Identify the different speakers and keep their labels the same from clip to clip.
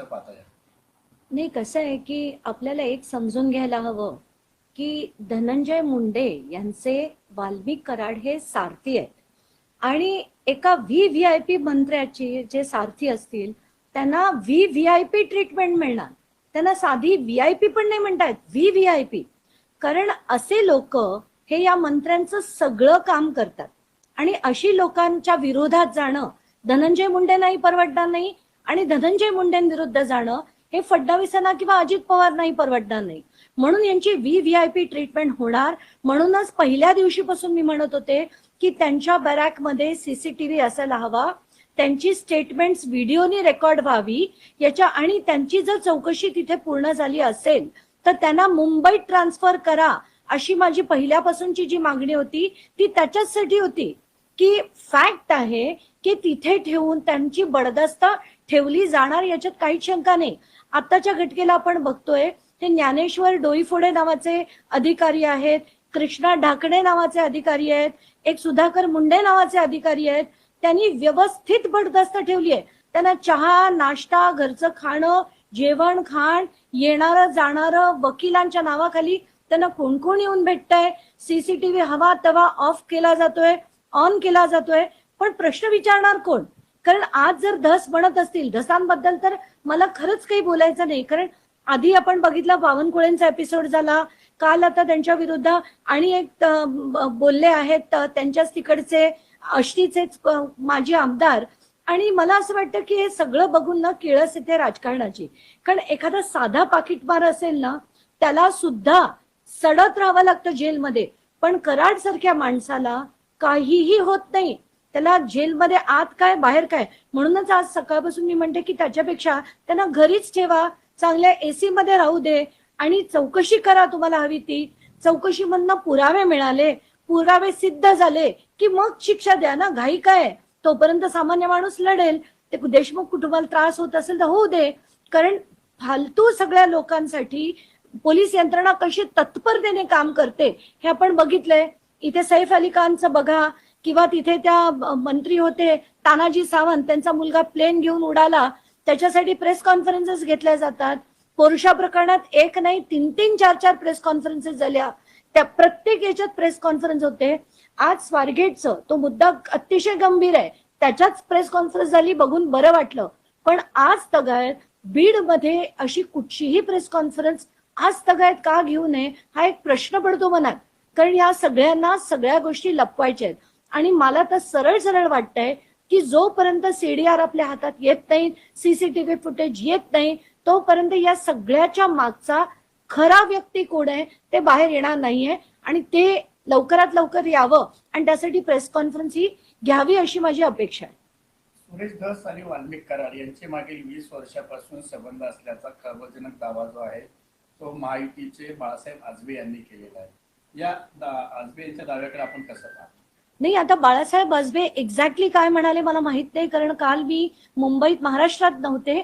Speaker 1: कसं पाहता
Speaker 2: नाही कसं आहे की आपल्याला एक समजून घ्यायला हवं की धनंजय मुंडे यांचे वाल्मिक कराड हे सारथी आहेत. आणि एका व्ही व्ही आय पी मंत्र्याची जे सारथी असतील त्यांना V V I P treatment मिळणार. त्यांना साधी व्ही आय पी पण नाही म्हणतात व्ही व्ही आय पी कारण असे लोक हे या मंत्र्यांचं सगळं काम करतात. आणि अशी लोकांच्या विरोधात जाणं धनंजय मुंडेंनाही परवडणार नाही. आणि धनंजय मुंडेंविरुद्ध जाणं हे फडणवीसांना किंवा अजित पवारनाही परवडणार नाही. म्हणून यांची V V I P treatment होणार. म्हणूनच पहिल्या दिवशीपासून मी म्हणत होते की त्यांच्या बॅरॅकमध्ये सीसीटीव्ही असायला हवा. त्यांची स्टेटमेंट्स व्हिडिओनी रेकॉर्ड व्हावी. याच्या आणि त्यांची जर चौकशी तिथे पूर्ण झाली असेल तर त्यांना मुंबईत ट्रान्सफर करा अशी माझी पहिल्यापासूनची जी मागणी होती ती त्याच्याचसाठी होती. की फॅक्ट आहे की तिथे ठेवून त्यांची बडदस्त ठेवली जाणार याच्यात काहीच शंका नाही. आताच्या घटकेला आपण बघतोय हे ज्ञानेश्वर डोईफोडे नावाचे अधिकारी आहेत कृष्णा ढाकणे नावाचे अधिकारी आहेत एक सुधाकर मुंडे नावाचे अधिकारी आहेत त्यांनी व्यवस्थित बडदस्त ठेवली आहे. त्यांना चहा नाश्ता घरचं खाणं जेवण खाण येणारं जाणारं वकिलांच्या नावाखाली त्यांना कोण कोण येऊन भेटतंय? सीसीटीव्ही हवा तवा ऑफ केला जातोय. ऑन केला जातोय. पण प्रश्न विचारणार कोण? कारण आज जर धस म्हणत असतील धसांबद्दल तर मला खरंच काही बोलायचं नाही. कारण आधी आपण बघितलं बावनकुळेंचा एपिसोड झाला. काल आता त्यांच्या विरुद्ध आणि एक बोलले आहेत त्यांच्याच तिकडचे आष्टीचेच माजी आमदार. आणि मला असं वाटतं की हे सगळं बघून ना किळस येते राजकारणाची. कारण एखादा साधा पाकिटमार असेल ना त्याला सुद्धा सडत राहावं लागतं जेलमध्ये. पण कराड सारख्या माणसाला काहीही होत नाही. त्याला जेलमध्ये आत काय बाहेर काय? म्हणूनच आज सकाळपासून मी म्हणते की त्याच्यापेक्षा त्यांना घरीच ठेवा. चांगल्या एसी मध्ये राहू दे आणि चौकशी करा तुम्हाला हवी ती. चौकशी मधनं पुरावे मिळाले. पुरावे सिद्ध झाले की मग शिक्षा द्या ना. घाई काय? तोपर्यंत सामान्य माणूस लढेल. ते देशमुख कुटुंबाला त्रास होत असेल तर होऊ दे. कारण फालतू सगळ्या लोकांसाठी पोलीस यंत्रणा कशी तत्परतेने काम करते हे आपण बघितलंय. इथे सैफ अली खानचं बघा किंवा तिथे त्या मंत्री होते तानाजी सावंत त्यांचा मुलगा प्लेन घेऊन उडाला त्याच्यासाठी प्रेस कॉन्फरन्सेस घेतल्या जातात. पोरुषा प्रकरणात एक नाही तीन तीन चार चार प्रेस कॉन्फरन्सेस झाल्या. त्या प्रत्येक याच्यात प्रेस कॉन्फरन्स होते. आज स्वारगेटचं तो मुद्दा अतिशय गंभीर आहे. त्याच्याच प्रेस कॉन्फरन्स झाली बघून बरं वाटलं. पण आज तगायत बीडमध्ये अशी कुठचीही प्रेस कॉन्फरन्स आज तगायत का घेऊ नये हा एक प्रश्न पडतो मनात. कारण या सगळ्यांना सगळ्या गोष्टी लपवायच्या आहेत. आणि मला तर सरळ सरळ वाटतंय की जोपर्यंत सीडीआर आपल्या हातात येत नाही सीसीटीव्ही फुटेज येत नाही तोपर्यंत या सगळ्याच्या मागचा खरा व्यक्ती कोण आहे ते बाहेर येणार नाहीये. आणि ते लवकरात लवकर यावं आणि त्यासाठी प्रेस कॉन्फरन्स ही घ्यावी अशी माझी अपेक्षा आहे.
Speaker 1: सुरेश धस आणि वाल्मिक कराड यांचे मागील वीस वर्षापासून संबंध असल्याचा खळबळजनक दावा जो आहे तो महायुतीचे बाळासाहेब आजबे यांनी केलेला आहे. या आजबे यांच्या दाव्याकडे आपण कसं पाहतो?
Speaker 2: नाही आता बाळासाहेब आजबे एक्झॅक्टली काय म्हणाले मला माहीत नाही कारण काल मी मुंबईत महाराष्ट्रात नव्हते.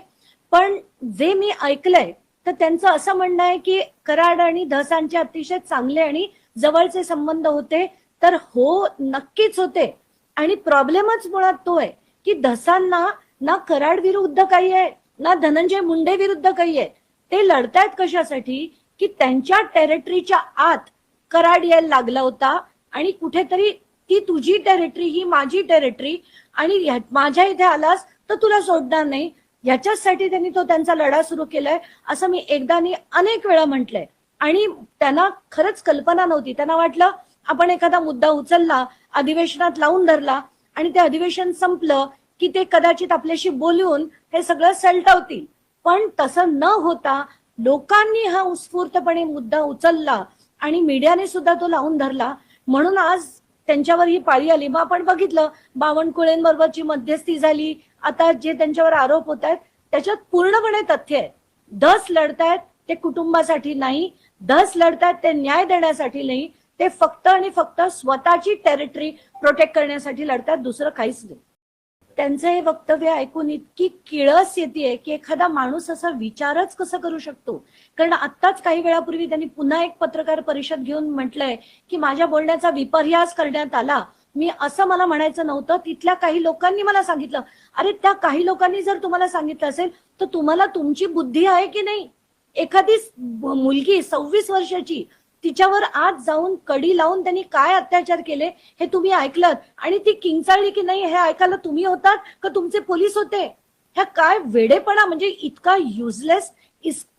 Speaker 2: पण जे मी ऐकलंय तर त्यांचं असं म्हणणं आहे की कराड आणि धसांचे अतिशय चांगले आणि जवळचे संबंध होते. तर हो नक्कीच होते. आणि प्रॉब्लेमच मुळात तो आहे की धसांना ना कराड विरुद्ध काही आहे ना धनंजय मुंडे विरुद्ध काही आहे. ते लढतायत कशासाठी? की त्यांच्या टेरिटरीच्या आत कराड यायला लागला होता आणि कुठेतरी ती तुझी टेरिटरी ही माझी टेरिटरी आणि माझ्या इथे आलास तर तुला सोडणार नाही. ह्याच्यासाठी त्यांनी तो त्यांचा लढा सुरू केलाय असं मी एकदा अनेक वेळा म्हटलंय. आणि त्यांना खरंच कल्पना नव्हती. त्यांना वाटलं आपण एखादा मुद्दा उचलला अधिवेशनात लावून धरला आणि ते अधिवेशन संपलं की ते कदाचित आपल्याशी बोलून हे सगळं सलटवतील. पण तसं न होता लोकांनी हा उत्स्फूर्तपणे मुद्दा उचलला आणि मीडियाने सुद्धा तो लावून धरला. म्हणून आज त्यांच्यावर ही पाळी आली. मग आपण बघितलं बावनकुळेंबरोबरची मध्यस्थी झाली. आता जे त्यांच्यावर आरोप होत आहेत त्याच्यात पूर्णपणे तथ्य आहे दस लढतायत ते कुटुंबासाठी नाही. दस लढतायत ते न्याय देण्यासाठी नाही. ते फक्त आणि फक्त स्वतःची टेरिटरी प्रोटेक्ट करण्यासाठी लढतात दुसरं काहीच नाही. त्यांचं हे वक्तव्य ऐकून इतकी किळस येते की एखादा माणूस असा विचारच कसं करू शकतो? कारण आत्ताच काही वेळापूर्वी त्यांनी पुन्हा एक पत्रकार परिषद घेऊन म्हटलंय की माझ्या बोलण्याचा विपर्यास करण्यात आला. मी असं मला म्हणायचं नव्हतं. तिथल्या काही लोकांनी मला सांगितलं. अरे त्या काही लोकांनी जर तुम्हाला सांगितलं असेल तर तुम्हाला तुमची बुद्धी आहे की नाही? एखादी मुलगी सव्वीस वर्षाची तिच्यावर आत जाऊन कडी लावून त्यांनी काय अत्याचार केले हे तुम्ही ऐकलं? आणि ती किंचाळली की नाही हे ऐकायला तुम्ही होतात? का तुमचे पोलीस होते? ह्या काय वेडेपणा? म्हणजे इतका युजलेस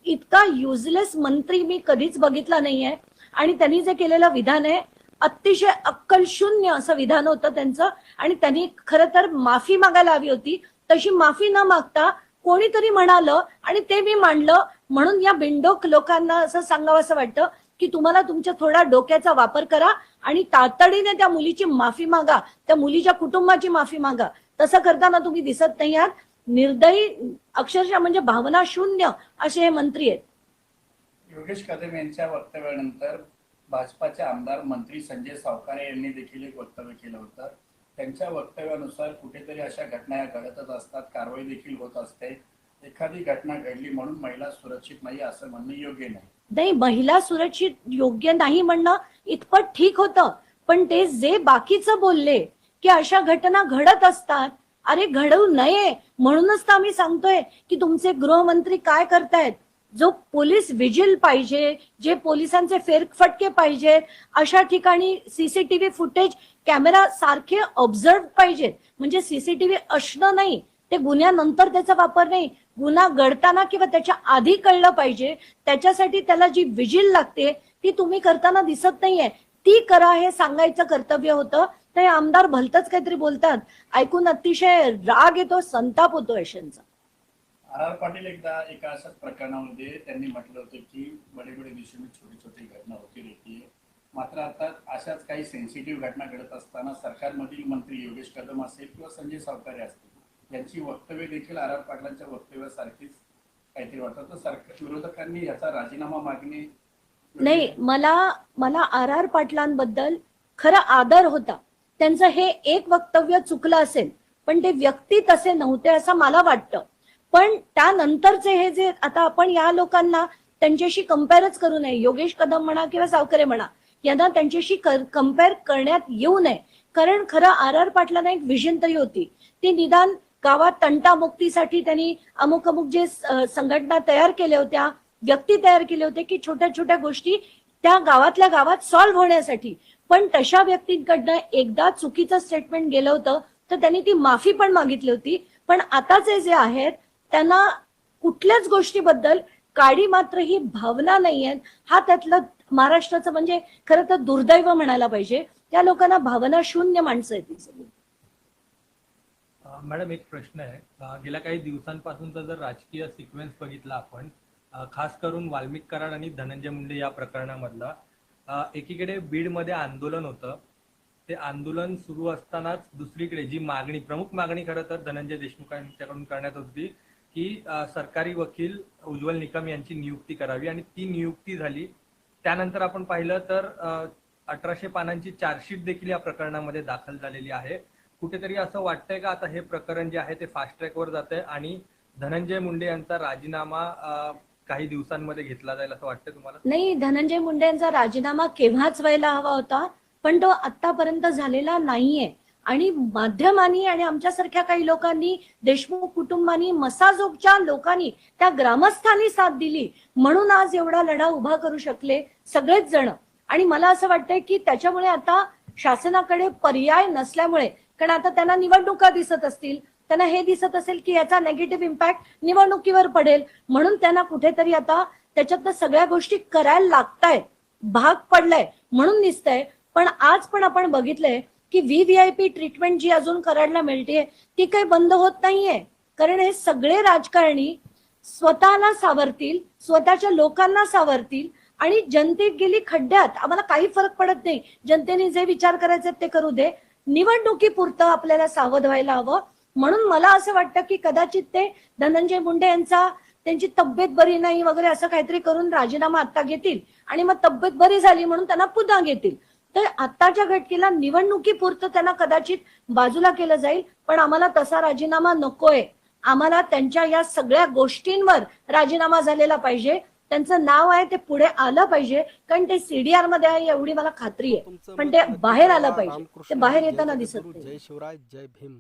Speaker 2: इतका युजलेस मंत्री मी कधीच बघितला नाहीये. आणि त्यांनी जे केलेलं विधान आहे अतिशय अक्कल शून्य असं विधान होतं त्यांचं. आणि त्यांनी खरं तर माफी मागायला हवी होती. तशी माफी न मागता कोणीतरी म्हणालं आणि ते मी मांडलं. म्हणून या बिंडोक लोकांना असं सांगावं असं वाटतं. की तुम्हाला तुमच्या थोडा डोक्याचा वापर करा आणि तातडीने त्या मुलीची माफी मागा त्या मुलीच्या कुटुंबाची माफी मागा. तसं करताना तुम्ही दिसत नाही आहात. निर्दयी अक्षरशः म्हणजे भावना शून्य असे हे मंत्री आहेत.
Speaker 1: योगेश कदम यांच्या वक्तव्यानंतर भाजपाचे आमदार मंत्री संजय सावकारे यांनी देखील एक वक्तव्य केलं होतं. त्यांच्या वक्तव्यानुसार कुठेतरी अशा घटना या घडतच असतात. कारवाई देखील होत असते. एखादी घटना घडली म्हणून महिला सुरक्षित नाही असं म्हणणं योग्य नाही.
Speaker 2: नाही महिला सुरक्षित योग्य नाही म्हणणं इतपत ठीक होतं. पण ते जे बाकीचं बोलले की अशा घटना घडत असतात अरे घडवू नये म्हणूनच तर आम्ही सांगतोय की तुमचे गृहमंत्री काय करतायत? जो पोलीस विजिल पाहिजे जे पोलिसांचे फेरफटके पाहिजेत अशा ठिकाणी सीसीटीव्ही फुटेज कॅमेरा सारखे ऑब्झर्व पाहिजेत. म्हणजे सीसीटीव्ही असणं नाही ते गुन्ह्यानंतर त्याचा वापर नाही. गुन्हा घडताना किंवा त्याच्या आधी कळलं पाहिजे. त्याच्यासाठी त्याला जी विजिल लागते ती तुम्ही करताना दिसत नाहीये. ती करा हे सांगायचं कर्तव्य होतं. ते आमदार भलतच काहीतरी बोलतात. ऐकून अतिशय राग येतो संताप होतो यशांचा.
Speaker 1: आर आर पाटील एकदा एका अशाच प्रकरणामध्ये त्यांनी म्हटलं होतं की बडे बडे दिवशी छोटी छोटी घटना होती रहती मात्र आता अशाच काही सेन्सिटिव्ह घटना घडत असताना सरकारमधील मंत्री योगेश कदम असेल किंवा संजय सावकारे असतील यांची वक्तव्य देखील आर आर पाटलांच्या वक्तव्यासारखीच काहीतरी वाटत. सरकार विरोधकांनी याचा राजीनामा मागणे
Speaker 2: नाही मला मला आर आर पाटलांबद्दल खरा आदर होता. त्यांचं हे एक वक्तव्य चुकलं असेल पण ते व्यक्ती तसे नव्हते असं मला वाटतं. पण त्यानंतरचे हे जे आता आपण या लोकांना त्यांच्याशी कम्पेअरच करू नये. योगेश कदम म्हणा किंवा सावकरे म्हणा यांना त्यांच्याशी कंपेअर करण्यात येऊ नये. कारण खरं आर आर पाटलांना एक विजन तरी होती. ती निदान गावात तंटामुक्तीसाठी त्यांनी अमुक अमुक जे संघटना तयार केल्या होत्या व्यक्ती तयार केले होते की छोट्या छोट्या गोष्टी त्या गावातल्या गावात सॉल्व्ह होण्यासाठी. पण तशा व्यक्तींकडनं एकदा चुकीचं स्टेटमेंट गेलं होतं तर त्यांनी ती माफी पण मागितली होती. पण आताचे जे आहेत त्यांना कुठल्याच गोष्टीबद्दल काडी मात्र ही भावना नाही आहेत हा त्यातलं महाराष्ट्राचं म्हणजे खरं तर दुर्दैव म्हणायला पाहिजे. त्या लोकांना भावना शून्य माणसं आहेत सगळी.
Speaker 3: मॅडम एक प्रश्न आहे. गेल्या काही दिवसांपासूनचा जर राजकीय सिक्वेन्स बघितला आपण खास करून वाल्मिक कराड आणि धनंजय मुंडे या प्रकरणामधला एकीकडे बीडमध्ये आंदोलन होतं. ते आंदोलन सुरू असतानाच दुसरीकडे जी मागणी प्रमुख मागणी खरं तर धनंजय देशमुख यांच्याकडून करण्यात होती की सरकारी वकील उज्ज्वल निकम यांची नियुक्ती करावी. आणि ती नियुक्ती झाली. त्यानंतर आपण पाहिलं तर अठराशे पानांची चार्जशीट देखील या प्रकरणामध्ये दाखल झालेली आहे. कुठेतरी असं वाटतंय का आता हे प्रकरण जे आहे ते फास्ट ट्रॅकवर जात आहे आणि धनंजय मुंडे यांचा राजीनामा काही दिवसांमध्ये घेतला जाईल असं वाटतंय तुम्हाला?
Speaker 2: नाही धनंजय मुंडे यांचा राजीनामा केव्हाच व्हायला हवा होता पण तो आतापर्यंत झालेला नाहीये. आणि माध्यमांनी आणि आमच्यासारख्या काही लोकांनी देशमुख कुटुंबांनी मसाजोगच्या लोकांनी त्या ग्रामस्थांनी साथ दिली. म्हणून आज एवढा लढा उभा करू शकले सगळेच जण. आणि मला असं वाटतंय की त्याच्यामुळे आता शासनाकडे पर्याय नसल्यामुळे कारण आता त्यांना निवडणुका दिसत असतील त्यांना हे दिसत असेल की याचा नेगेटिव्ह इम्पॅक्ट निवडणुकीवर पडेल. म्हणून त्यांना कुठेतरी आता त्याच्यातल्या सगळ्या गोष्टी करायला लागतायत. भाग पडलाय म्हणून दिसतंय पण आज पण आपण बघितलंय की V V I P treatment जी अजून करायला मिळतेय ती काही बंद होत नाहीये. कारण हे सगळे राजकारणी स्वतःला सावरतील स्वतःच्या लोकांना सावरतील आणि जनतेत गेली खड्ड्यात. आम्हाला काही फरक पडत नाही. जनतेने जे विचार करायचे ते करू दे. निवडणुकीपुरतं आपल्याला सावध व्हायला हवं. म्हणून मला असं वाटतं की कदाचित ते धनंजय मुंडे यांचा त्यांची तब्येत बरी नाही वगैरे असं काहीतरी करून राजीनामा आता घेतील आणि मग तब्येत बरी झाली म्हणून त्यांना पुन्हा घेतील. तर आताच्या घटकेला निवडणुकीपुरतं त्यांना कदाचित बाजूला केलं जाईल पण आम्हाला तसा राजीनामा नकोय. आम्हाला त्यांच्या या सगळ्या गोष्टींवर राजीनामा झालेला पाहिजे. त्यांचं नाव आहे ते पुढे आलं पाहिजे. कारण ते सीडीआरमध्ये आहे एवढी मला खात्री आहे. पण ते बाहेर आलं पाहिजे. ते बाहेर येताना दिसत
Speaker 4: जय शिवराय जय भीम.